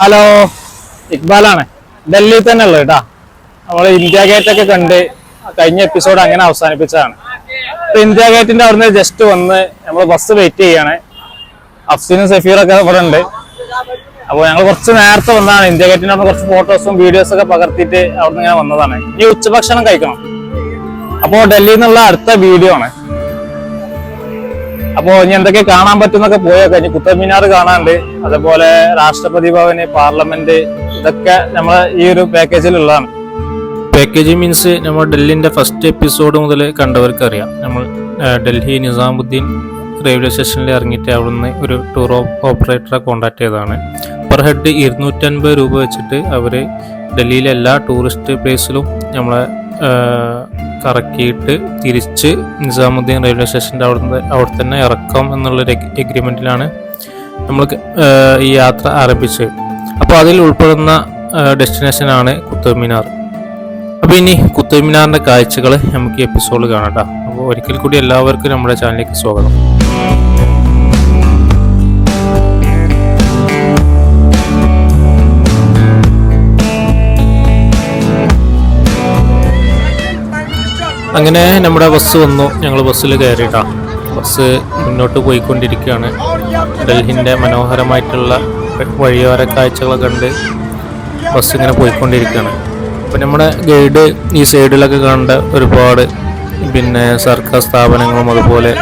Hello ഇക്ബാലാണ്. ഡൽഹിയിൽ തന്നെ ഉള്ളത് കേട്ടാ. നമ്മൾ ഇന്ത്യ ഗേറ്റ് ഒക്കെ കണ്ട് കഴിഞ്ഞ എപ്പിസോഡ് അങ്ങനെ അവസാനിപ്പിച്ചതാണ്. അപ്പൊ ഇന്ത്യ ഗേറ്റിന്റെ അവിടുന്ന് ജസ്റ്റ് വന്ന് നമ്മൾ ബസ് വെയിറ്റ് ചെയ്യാണ്. അഫ്സീനും സഫീറൊക്കെ ഇവിടെ ഉണ്ട്. അപ്പോൾ ഞങ്ങൾ കുറച്ച് നേരത്തെ വന്നതാണ് ഇന്ത്യ ഗേറ്റിന്റെ അവിടെ കുറച്ച് ഫോട്ടോസും വീഡിയോസും ഒക്കെ പകർത്തിയിട്ട് അവിടുന്ന് ഇങ്ങനെ വന്നതാണ്. ഇനി ഉച്ചഭക്ഷണം കഴിക്കണം. അപ്പോൾ ഡൽഹിയിൽ നിന്നുള്ള അടുത്ത വീഡിയോ ആണ്. അപ്പോ ഇനി എന്തൊക്കെ കാണാൻ പറ്റുന്നൊക്കെ പോയൊക്കെ. ഇനി കുത്തബ് മിനാർ കാണാനുണ്ട്. അതേപോലെ രാഷ്ട്രപതി ഭവന് പാർലമെന്റ് ഇതൊക്കെ നമ്മളെ ഈ ഒരു പാക്കേജിലുള്ളതാണ് പാക്കേജ് മീൻസ് നമ്മൾ ഡൽഹിന്റെ ഫസ്റ്റ് എപ്പിസോഡ് മുതൽ കണ്ടവർക്ക് അറിയാം. നമ്മൾ ഡൽഹി നിസാമുദ്ദീൻ റെയിൽവേ സ്റ്റേഷനിൽ ഇറങ്ങിയിട്ട് അവിടുന്ന് ഒരു ടൂർ ഓപ്പറേറ്ററെ കോൺടാക്ട് ചെയ്തതാണ്. പെർ ഹെഡ് ഇരുന്നൂറ്റൻപത് രൂപ വെച്ചിട്ട് അവർ ഡൽഹിയിലെ എല്ലാ ടൂറിസ്റ്റ് പ്ലേസിലും നമ്മളെ കറക്കിയിട്ട് തിരിച്ച് നിസാമുദ്ദീൻ റെയിൽവേ സ്റ്റേഷന്റെ അവിടുന്ന് അവിടെ തന്നെ ഇറക്കാം എന്നുള്ളൊരു എഗ്രിമെന്റിലാണ് നമ്മൾ ഈ യാത്ര ആരംഭിച്ചത്. അപ്പോൾ അതിൽ ഉൾപ്പെടുന്ന ഡെസ്റ്റിനേഷനാണ് കുത്തബ് മിനാർ. അപ്പോൾ ഇനി കുത്തബ് മിനാറിന്റെ കാഴ്ചകൾ നമുക്ക് ഈ എപ്പിസോഡ് കാണാം അപ്പോൾ ഒരിക്കൽ കൂടി എല്ലാവർക്കും നമ്മുടെ ചാനലിലേക്ക് സ്വാഗതം. അങ്ങനെ നമ്മുടെ ബസ് വന്നു. ഞങ്ങൾ ബസ്സിൽ കയറിയിട്ടാ. ബസ് മുന്നോട്ട് പോയിക്കൊണ്ടിരിക്കുകയാണ്. ഡൽഹിന്റെ മനോഹരമായിട്ടുള്ള വഴിയോര കാഴ്ചകളൊക്കെ കണ്ട് ബസ് ഇങ്ങനെ പോയിക്കൊണ്ടിരിക്കുകയാണ്. അപ്പം നമ്മുടെ ഗൈഡ് ഈ സൈഡിലൊക്കെ കണ്ട ഒരുപാട് പിന്നെ സർക്കാർ സ്ഥാപനങ്ങളും അതുപോലെ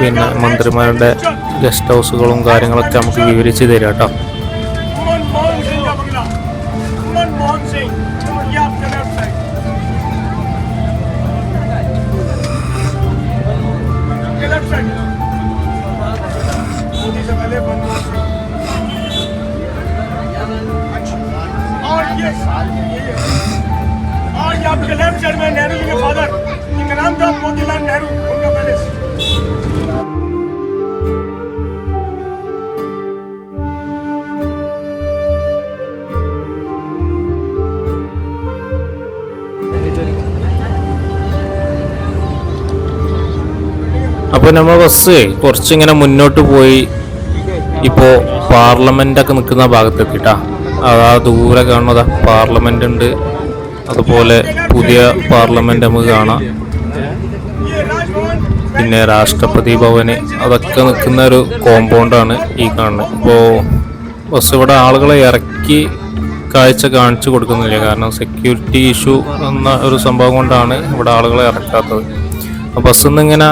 പിന്നെ മന്ത്രിമാരുടെ ഗസ്റ്റ് ഹൗസുകളും കാര്യങ്ങളൊക്കെ നമുക്ക് വിവരിച്ച് തരാം കേട്ടോ. അപ്പോൾ നമ്മൾ ബസ് കുറച്ചിങ്ങനെ മുന്നോട്ട് പോയി. ഇപ്പോൾ പാർലമെന്റൊക്കെ നിൽക്കുന്ന ഭാഗത്തെത്തിട്ടാ. അതാ ദൂരെ കാണുന്നതാ. പാർലമെന്റ് ഉണ്ട്. അതുപോലെ പുതിയ പാർലമെന്റ് നമുക്ക് കാണാം. പിന്നെ രാഷ്ട്രപതി ഭവന്. അതൊക്കെ നിൽക്കുന്ന ഒരു കോമ്പൗണ്ടാണ് ഈ കാണുന്നത്. ഇപ്പോൾ ബസ് ഇവിടെ ആളുകളെ ഇറക്കി കാഴ്ച കാണിച്ചു കൊടുക്കുന്നില്ല. കാരണം സെക്യൂരിറ്റി ഇഷ്യൂ എന്ന ഒരു സംഭവം കൊണ്ടാണ് ഇവിടെ ആളുകളെ ഇറക്കാത്തത്. ബസ്സിൽ നിന്ന് ഇങ്ങനെ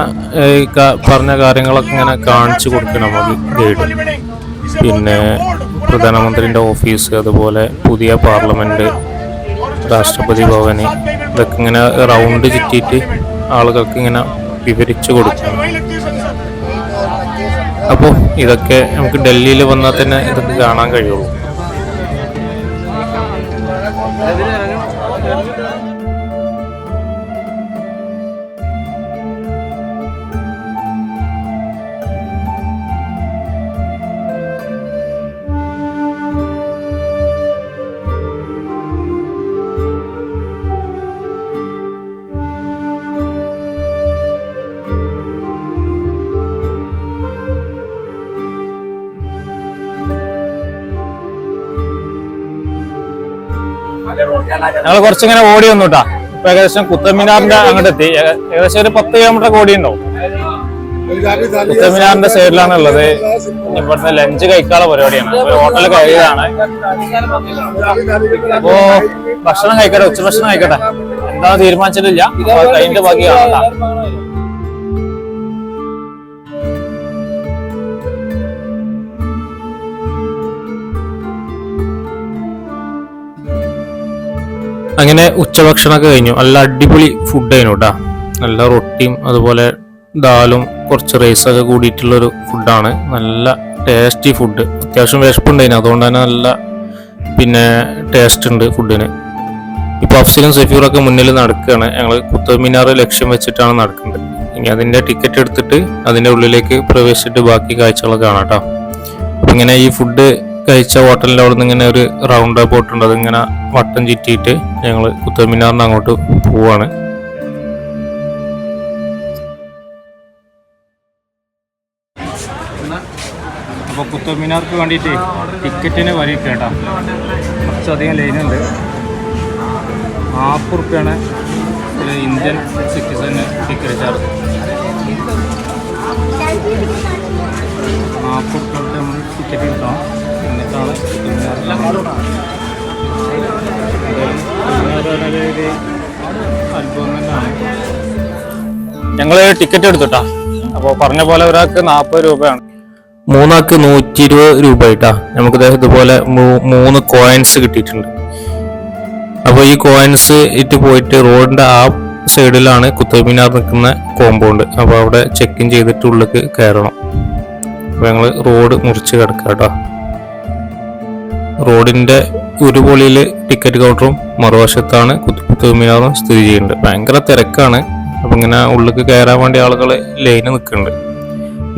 പറഞ്ഞ കാര്യങ്ങളൊക്കെ ഇങ്ങനെ കാണിച്ചു കൊടുക്കണം നമുക്ക് ഗൈഡ്. പിന്നെ പ്രധാനമന്ത്രിന്റെ ഓഫീസ് അതുപോലെ പുതിയ പാർലമെന്റ് രാഷ്ട്രപതി ഭവൻ ഇതൊക്കെ ഇങ്ങനെ റൗണ്ട് ചുറ്റിയിട്ട് ആളുകൾക്ക് ഇങ്ങനെ വിവരിച്ചു കൊടുക്കണം. അപ്പോൾ ഇതൊക്കെ നമുക്ക് ഡൽഹിയിൽ വന്നാൽ തന്നെ ഇതൊക്കെ കാണാൻ കഴിയുള്ളൂ. ഞങ്ങൾ കുറച്ചിങ്ങനെ ഓടി വന്നു കേട്ടാ ഇപ്പൊ ഏകദേശം കുത്തമിനാറിന്റെ അങ്ങോട്ട് എത്തി ഏകദേശം ഒരു പത്ത് കിലോമീറ്റർ ഓടി ഉണ്ടാവും കുത്തമിനാറിന്റെ സൈഡിലാണ് ഉള്ളത്. ഇവിടുന്ന് ലഞ്ച് കഴിക്കാനുള്ള പരിപാടിയാണ്. ഒരു ഹോട്ടലിൽ കഴിയതാണ് അപ്പോ ഭക്ഷണം കഴിക്കട്ടെ ഉച്ചഭക്ഷണം കഴിക്കട്ടെ. എന്താ തീരുമാനിച്ചിട്ടില്ല. കഴിഞ്ഞിട്ട് ബാക്കി കാണാം അങ്ങനെ ഉച്ചഭക്ഷണമൊക്കെ കഴിഞ്ഞു. നല്ല അടിപൊളി ഫുഡ് ആയിരുന്നു കേട്ടോ നല്ല റൊട്ടിയും അതുപോലെ ദാലും കുറച്ച് റൈസൊക്കെ കൂടിയിട്ടുള്ളൊരു ഫുഡാണ് നല്ല ടേസ്റ്റി ഫുഡ് അത്യാവശ്യം വിശപ്പുണ്ടായിരുന്നു അതുകൊണ്ട് തന്നെ നല്ല പിന്നെ ടേസ്റ്റ് ഉണ്ട് ഫുഡിന് ഇപ്പോൾ അഫ്സലും സഫീറൊക്കെ മുന്നിൽ നടക്കുകയാണ് ഞങ്ങൾ കുത്തബ് മിനാർ ലക്ഷ്യം വെച്ചിട്ടാണ് നടക്കുന്നത്. ഇനി അതിന്റെ ടിക്കറ്റ് എടുത്തിട്ട് അതിന്റെ ഉള്ളിലേക്ക് പ്രവേശിച്ചിട്ട് ബാക്കി കാഴ്ചകളൊക്കെ കാണാം കേട്ടോ ഇങ്ങനെ ഈ ഫുഡ് കഴിച്ച ഹോട്ടലിന്റെ അവിടെ നിന്ന് ഇങ്ങനെ ഒരു റൗണ്ട് അബൌട്ട് ഉണ്ട്. അതിങ്ങനെ വട്ടം ചുറ്റിയിട്ട് ഞങ്ങൾ കുത്തമിനാറിന് അങ്ങോട്ട് പോവാണ്. അപ്പൊ കുത്തമിനാർക്ക് വേണ്ടിയിട്ട് ടിക്കറ്റിന് വരി കേട്ടോ. കുറച്ചധികം ലൈനുണ്ട്. നാൽപ്പത് റുപ്യാണ് ഒരു ഇന്ത്യൻ സിറ്റിസന് ടിക്കറ്റ് ചാർജ് നാൽപ്പത് റുപ്യ നമ്മൾ ടിക്കറ്റ് കിട്ടണം കുത്തബ്മിനാർ തന്നെയാണ് ഞങ്ങൾ ടിക്കറ്റ് എടുത്തുട്ടാ. അപ്പോൾ പറഞ്ഞ പോലെ ഒരാൾക്ക് നാൽപ്പത് രൂപയാണ്. മൂന്നാൾക്ക് നൂറ്റി ഇരുപത് രൂപ ആയിട്ടാ നമുക്ക് ദേ ഇതുപോലെ മൂ- മൂന്ന് കോയിൻസ് കിട്ടിയിട്ടുണ്ട്. അപ്പോൾ ഈ കോയിൻസ് ഇട്ട് പോയിട്ട് റോഡിന്റെ ആ സൈഡിലാണ് കുത്തബ് മിനാർ നിൽക്കുന്ന കോമ്പൗണ്ട് അപ്പോൾ അവിടെ ചെക്ക് ഇൻ ചെയ്തിട്ട് ഉള്ളിലേക്ക് കയറണം. അപ്പോൾ ഞങ്ങൾ റോഡ് മുറിച്ച് കിടക്കാം കേട്ടോ റോഡിന്റെ ഒരു പൊളിയിൽ ടിക്കറ്റ് കൗണ്ടറും മറുവശത്താണ് കുത്ത- കുത്തബ് മിനാറും സ്ഥിതി ചെയ്യുന്നുണ്ട് ഭയങ്കര തിരക്കാണ്. അപ്പം ഇങ്ങനെ ഉള്ളിലേക്ക് കയറാൻ വേണ്ടി ആളുകൾ ലൈന് നിൽക്കുന്നുണ്ട്.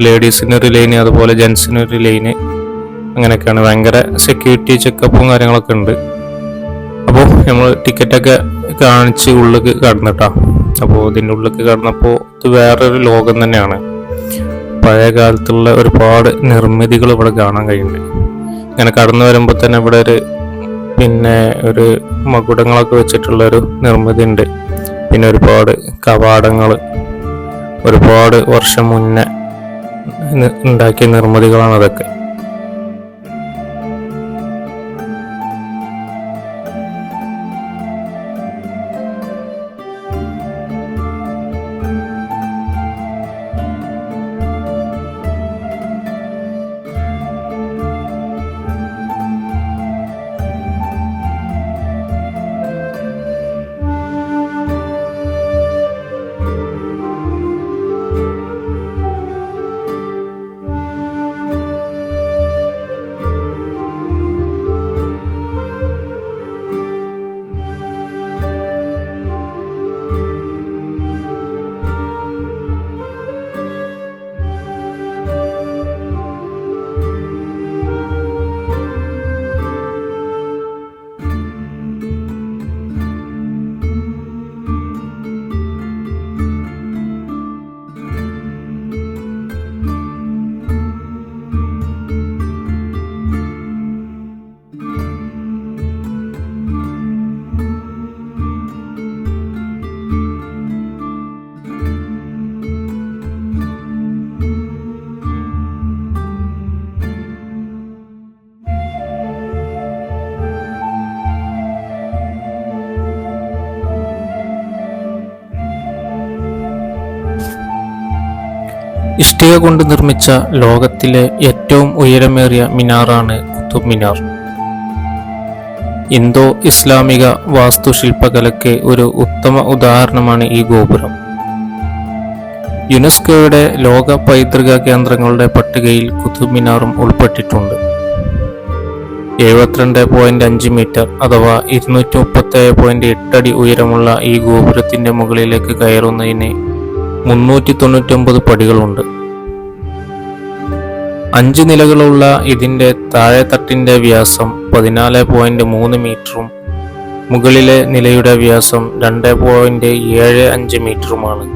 ലേഡീസിന് ഒരു ലൈന് അതുപോലെ ജെൻസിന് ഒരു ലൈന് അങ്ങനെയൊക്കെയാണ്. ഭയങ്കര സെക്യൂരിറ്റി ചെക്കപ്പും കാര്യങ്ങളൊക്കെ ഉണ്ട്. അപ്പോൾ നമ്മൾ ടിക്കറ്റൊക്കെ കാണിച്ച് ഉള്ളിലേക്ക് കടന്നിട്ടാ. അപ്പോൾ ഇതിന്റെ ഉള്ളിലേക്ക് കടന്നപ്പോൾ ഇത് വേറൊരു ലോകം തന്നെയാണ്. പഴയ കാലത്തുള്ള ഒരുപാട് നിർമ്മിതികൾ ഇവിടെ കാണാൻ കഴിയുന്നുണ്ട്. ഇങ്ങനെ കടന്നു വരുമ്പോൾ തന്നെ ഇവിടെ ഒരു പിന്നെ ഒരു മകുടങ്ങളൊക്കെ വെച്ചിട്ടുള്ള ഒരു നിർമ്മിതി ഉണ്ട്. പിന്നെ ഒരുപാട് കവാടങ്ങൾ ഒരുപാട് വർഷം മുന്നേ ഉണ്ടാക്കിയ നിർമ്മിതികളാണ് അതൊക്കെ. ഇഷ്ടിക കൊണ്ട് നിർമ്മിച്ച ലോകത്തിലെ ഏറ്റവും ഉയരമേറിയ മിനാറാണ് കുത്തുബ് മിനാർ ഇന്തോ ഇസ്ലാമിക വാസ്തുശില്പകലയ്ക്ക് ഒരു ഉത്തമ ഉദാഹരണമാണ് ഈ ഗോപുരം. യുനെസ്കോയുടെ ലോക പൈതൃക കേന്ദ്രങ്ങളുടെ പട്ടികയിൽ കുത്തുബ് മിനാറും ഉൾപ്പെട്ടിട്ടുണ്ട്. എഴുപത്തിരണ്ട് പോയിന്റ് അഞ്ച് മീറ്റർ അഥവാ ഇരുന്നൂറ്റി മുപ്പത്തി ഏഴ് പോയിന്റ് എട്ടടി ഉയരമുള്ള ഈ ഗോപുരത്തിന്റെ മുകളിലേക്ക് കയറുന്നതിന് മുന്നൂറ്റി തൊണ്ണൂറ്റൊമ്പത് പടികളുണ്ട്. അഞ്ച് നിലകളുള്ള ഇതിന്റെ താഴെത്തട്ടിന്റെ വ്യാസം പതിനാല് പോയിന്റ് മൂന്ന് മീറ്ററും മുകളിലെ നിലയുടെ വ്യാസം രണ്ട് പോയിന്റ് ഏഴ് അഞ്ച് മീറ്ററുമാണ്.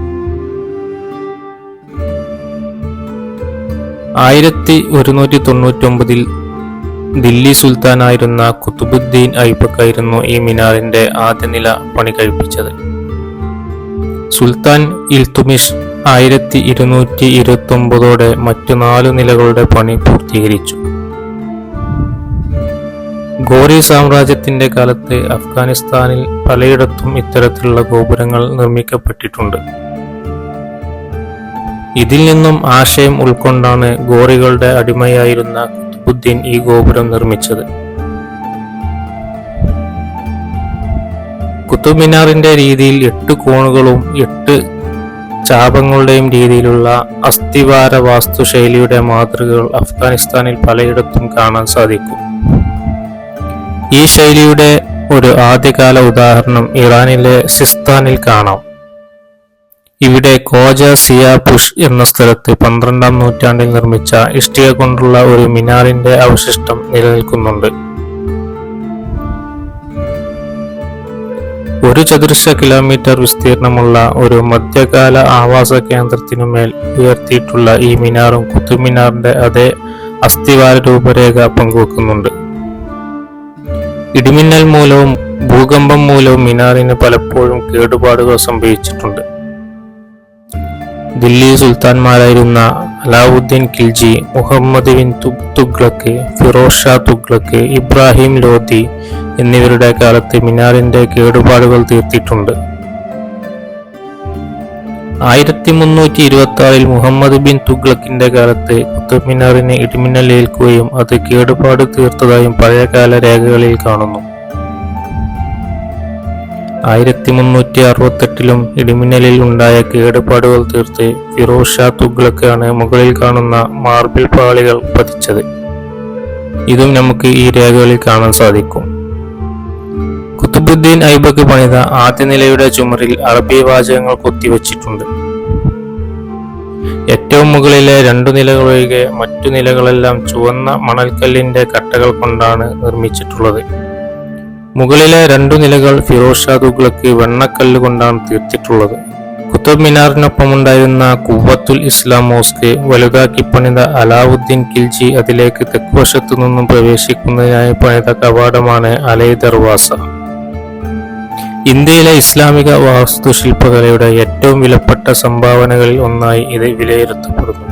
ആയിരത്തി ഒരുന്നൂറ്റി തൊണ്ണൂറ്റൊമ്പതിൽ ദില്ലി സുൽത്താനായിരുന്ന കുത്തുബുദ്ദീൻ ഐബക്കായിരുന്നു ഈ മിനാറിന്റെ ആദ്യ നില പണി കഴിപ്പിച്ചത്. സുൽത്താൻ ഇൽത്തുമിഷ് ആയിരത്തി ഇരുന്നൂറ്റി ഇരുപത്തി ഒമ്പതോടെ മറ്റു നാലു നിലകളുടെ പണി പൂർത്തീകരിച്ചു. ഗോറി സാമ്രാജ്യത്തിന്റെ കാലത്ത് അഫ്ഗാനിസ്ഥാനിൽ പലയിടത്തും ഇത്തരത്തിലുള്ള ഗോപുരങ്ങൾ നിർമ്മിക്കപ്പെട്ടിട്ടുണ്ട്. ഇതിൽ നിന്നും ആശയം ഉൾക്കൊണ്ടാണ് ഗോറികളുടെ അടിമയായിരുന്ന കുത്തുബുദ്ദീൻ ഈ ഗോപുരം നിർമ്മിച്ചത്. കുത്തുബ് മിനാറിന്റെ രീതിയിൽ എട്ട് കോണുകളും എട്ട് ചാപങ്ങളുടെയും രീതിയിലുള്ള അസ്ഥിവാര വാസ്തുശൈലിയുടെ മാതൃകകൾ അഫ്ഗാനിസ്ഥാനിൽ പലയിടത്തും കാണാൻ സാധിക്കും. ഈ ശൈലിയുടെ ഒരു ആദ്യകാല ഉദാഹരണം ഇറാനിലെ സിസ്താനിൽ കാണാം. ഇവിടെ കോജ സിയ പുഷ് എന്ന സ്ഥലത്ത് പന്ത്രണ്ടാം നൂറ്റാണ്ടിൽ നിർമ്മിച്ച ഇഷ്ടിക കൊണ്ടുള്ള ഒരു മിനാറിന്റെ അവശിഷ്ടം നിലനിൽക്കുന്നുണ്ട്. ഒരു ചതുരശ്ര കിലോമീറ്റർ വിസ്തീർണമുള്ള ഒരു മധ്യകാല ആവാസ കേന്ദ്രത്തിനുമേൽ ഉയർത്തിയിട്ടുള്ള ഈ മിനാറും കുത്തുമിനാറിന്റെ അതേ അസ്ഥിവാര രൂപരേഖ പങ്കുവെക്കുന്നുണ്ട്. ഇടിമിന്നൽ മൂലവും ഭൂകമ്പം മൂലവും മിനാറിന് പലപ്പോഴും കേടുപാടുകൾ സംഭവിച്ചിട്ടുണ്ട്. ദില്ലി സുൽത്താൻമാരായിരുന്ന അലാവുദ്ദീൻ ഖിൽജി മുഹമ്മദ് ബിൻ തുഗ്ലക്ക് ഫിറോസ് ഷാ തുഗ്ലക്ക് ഇബ്രാഹിം ലോധി എന്നിവരുടെ കാലത്ത് മിനാറിന്റെ കേടുപാടുകൾ തീർത്തിട്ടുണ്ട്. ആയിരത്തി മുന്നൂറ്റി ഇരുപത്തി ആറിൽ മുഹമ്മദ് ബിൻ തുഗ്ലക്കിന്റെ കാലത്ത് കുത്തബ് മിനാറിന് ഇടിമിന്നൽ ഏൽക്കുകയും അത് കേടുപാട് തീർത്തതായും പഴയകാല രേഖകളിൽ കാണുന്നു. ആയിരത്തി മുന്നൂറ്റി അറുപത്തെട്ടിലും ഇടിമിന്നലിൽ ഉണ്ടായ കേടുപാടുകൾ തീർത്ത് ഫിറോസ് ഷാ തുഗ്ലക്കാണ് മുകളിൽ കാണുന്ന മാർബിൾ പാളികൾ പതിച്ചത്. ഇതും നമുക്ക് ഈ രേഖകളിൽ കാണാൻ സാധിക്കും. കുത്തുബുദ്ദീൻ ഐബക്ക് പണിത ആദ്യ നിലയുടെ ചുമരിൽ അറബി വാചകങ്ങൾ കൊത്തിവച്ചിട്ടുണ്ട്. ഏറ്റവും മുകളിലെ രണ്ടു നിലകളൊഴികെ മറ്റു നിലകളെല്ലാം ചുവന്ന മണൽക്കല്ലിന്റെ കട്ടകൾ കൊണ്ടാണ് നിർമ്മിച്ചിട്ടുള്ളത്. മുകളിലെ രണ്ടു നിലകൾ ഫിറോസ് ഷാ തുഗ്ലക്ക് വെണ്ണക്കല്ല് കൊണ്ടാണ് തീർത്തിട്ടുള്ളത്. കുത്തബ് മിനാറിനൊപ്പമുണ്ടായിരുന്ന കുവത്തുൽ ഇസ്ലാം മോസ്ക് വലുതാക്കി പണിത അലാവുദ്ദീൻ കിൽജി അതിലേക്ക് തെക്കുവശത്തു നിന്നും പ്രവേശിക്കുന്നതിനായി പണിത കവാടമാണ് അലൈ ദർവാസ. ഇന്ത്യയിലെ ഇസ്ലാമിക വാസ്തുശില്പകലയുടെ ഏറ്റവും വിലപ്പെട്ട സംഭാവനകളിൽ ഒന്നായി ഇത് വിലയിരുത്തപ്പെടുന്നു.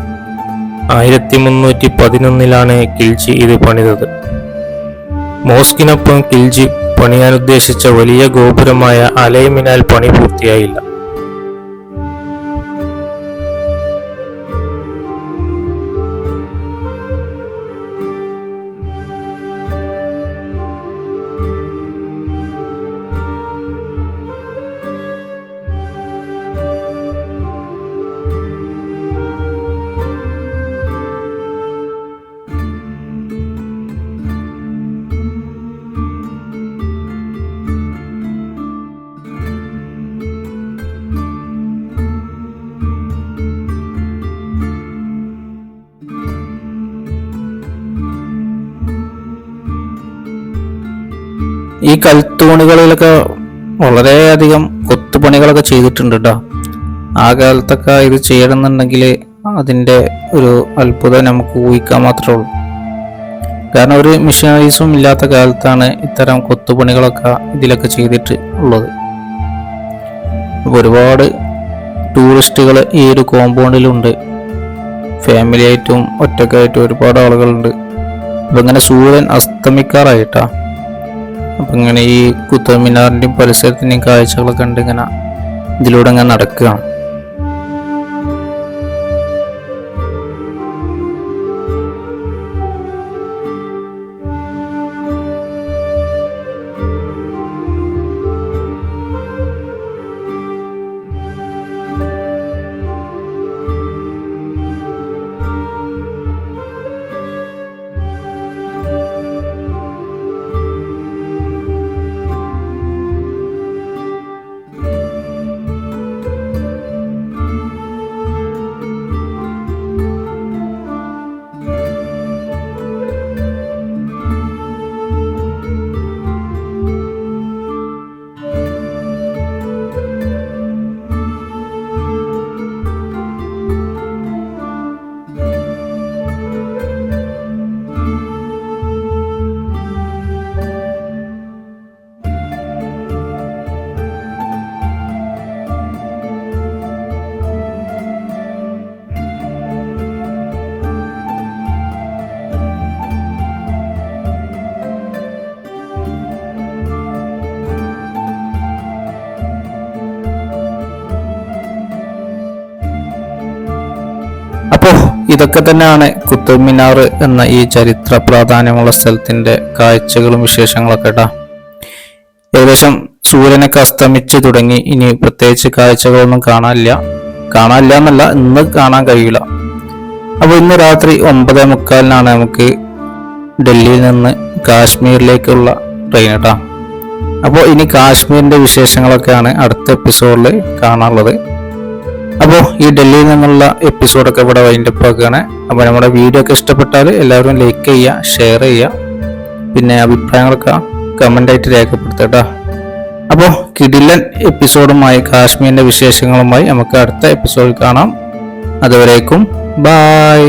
ആയിരത്തി മുന്നൂറ്റി പതിനൊന്നിലാണ് കിൽജി ഇത് പണിതത്. മോസ്കിനൊപ്പം കിൽജി പണിയാനുദ്ദേശിച്ച വലിയ ഗോപുരമായ അലൈമിനാൽ പണി പൂർത്തിയായില്ല. ഈ കൽത്തൂണുകളിലൊക്കെ വളരെയധികം കൊത്തുപണികളൊക്കെ ചെയ്തിട്ടുണ്ട് കേട്ടോ ആ കാലത്തൊക്കെ ഇത് ചെയ്യണമെന്നുണ്ടെങ്കിൽ അതിന്റെ ഒരു അത്ഭുതം നമുക്ക് ഊഹിക്കാൻ മാത്രമേ ഉള്ളൂ. കാരണം ഒരു മിഷനറീസും ഇല്ലാത്ത കാലത്താണ് ഇത്തരം കൊത്തുപണികളൊക്കെ ഇതിലൊക്കെ ചെയ്തിട്ട് ഉള്ളത്. ഒരുപാട് ടൂറിസ്റ്റുകൾ ഈ ഒരു കോമ്പൗണ്ടിലുണ്ട്. ഫാമിലി ആയിട്ടും ഒറ്റക്കായിട്ടും ഒരുപാട് ആളുകളുണ്ട്. അപ്പം ഇങ്ങനെ സൂര്യൻ അസ്തമിക്കാറായിട്ടാ. അപ്പൊ ഇങ്ങനെ ഈ കുത്തബ് പരിസരത്തിന്റെയും കാഴ്ചകളൊക്കെ കണ്ട് ഇങ്ങനെ ഇതിലൂടെ ഇങ്ങനെ നടക്കുകയാണ്. ഇതൊക്കെ തന്നെയാണ് കുത്തബ് മിനാർ എന്ന ഈ ചരിത്ര പ്രാധാന്യമുള്ള സ്ഥലത്തിന്റെ കാഴ്ചകളും വിശേഷങ്ങളൊക്കെ കേട്ടാ ഏകദേശം സൂര്യനൊക്കെ അസ്തമിച്ച് തുടങ്ങി. ഇനി പ്രത്യേകിച്ച് കാഴ്ചകളൊന്നും കാണാനില്ല. കാണാനില്ല എന്നല്ല ഇന്ന് കാണാൻ കഴിയില്ല. അപ്പോൾ ഇന്ന് രാത്രി ഒമ്പതേ മുക്കാലിനാണ് നമുക്ക് ഡൽഹിയിൽ നിന്ന് കാശ്മീരിലേക്കുള്ള ട്രെയിൻ കേട്ടോ അപ്പോൾ ഇനി കാശ്മീരിന്റെ വിശേഷങ്ങളൊക്കെയാണ് അടുത്ത എപ്പിസോഡിൽ കാണാനുള്ളത്. അപ്പോൾ ഈ ഡൽഹിയിൽ നിന്നുള്ള എപ്പിസോഡൊക്കെ ഇവിടെ വൈൻഡ് അപ്പ് ആക്കുകയാണ്. അപ്പോൾ നമ്മുടെ വീഡിയോ ഒക്കെ ഇഷ്ടപ്പെട്ടാൽ എല്ലാവരും ലൈക്ക് ചെയ്യുക ഷെയർ ചെയ്യുക. പിന്നെ അഭിപ്രായങ്ങളൊക്കെ കമന്റ് ആയിട്ട് രേഖപ്പെടുത്തട്ടോ അപ്പോൾ കിടിലൻ എപ്പിസോഡുമായി കാശ്മീരിന്റെ വിശേഷങ്ങളുമായി നമുക്ക് അടുത്ത എപ്പിസോഡിൽ കാണാം. അതുവരേക്കും ബായ്